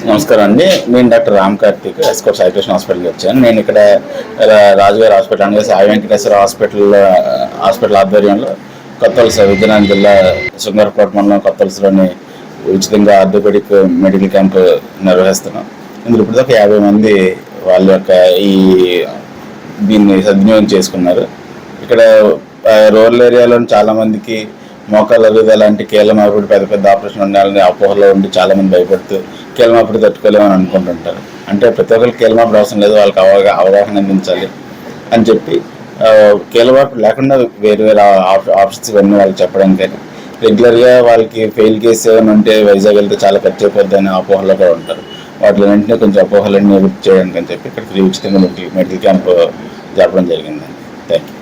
నమస్కారం అండి. నేను డాక్టర్ రామ్ కార్తిక్ ఎస్కోట్ సైక్రేషన్ హాస్పిటల్కి వచ్చాను. నేను ఇక్కడ రాజుగారి హాస్పిటల్ అనగా సాయి వెంకటేశ్వర హాస్పిటల్ హాస్పిటల్ ఆధ్వర్యంలో కొత్తవలస విజయనగరం జిల్లా శృంగారపేట మండలం కొత్తవలసలోని ఉచితంగా ఆర్థోపెడిక్ మెడికల్ క్యాంప్ నిర్వహిస్తున్నాం. ఇందులో ఇప్పటిదాకా యాభై మంది వాళ్ళ యొక్క ఈ దీన్ని సద్వినియోగం చేసుకున్నారు. ఇక్కడ రూరల్ ఏరియాలో చాలామందికి మోకాళ్ళ అరుగుదల లాంటి కీళ్ళ పెద్ద పెద్ద ఆపరేషన్ ఉండాలని అపోహలో ఉండి చాలా మంది భయపడుతూ కీళ్ళ తట్టుకోలేమని అనుకుంటుంటారు. అంటే ప్రతి ఒక్కరికి కీళ్ళ అవసరం లేదు వాళ్ళకి అవగా అవగాహన అందించాలి అని చెప్పి ఆ, లేకుండా వేరు వేరే ఆప్షన్స్ ఇవన్నీ వాళ్ళకి చెప్పడం కానీ రెగ్యులర్గా వాళ్ళకి ఫెయిల్ కేసు ఏమైనా ఉంటే వైజాగ్ వెళ్తే చాలా ఖర్చు అయిపోద్ది అనే అపోహలో కూడా ఉంటారు. వాటిలో వెంటనే కొంచెం అపోహలన్నీ చేయడానికి అని చెప్పి ఇక్కడ ఫ్రీ ఉచితంగా మెడికల్ మెడికల్ క్యాంప్ జరపడం జరిగిందండి. Thank you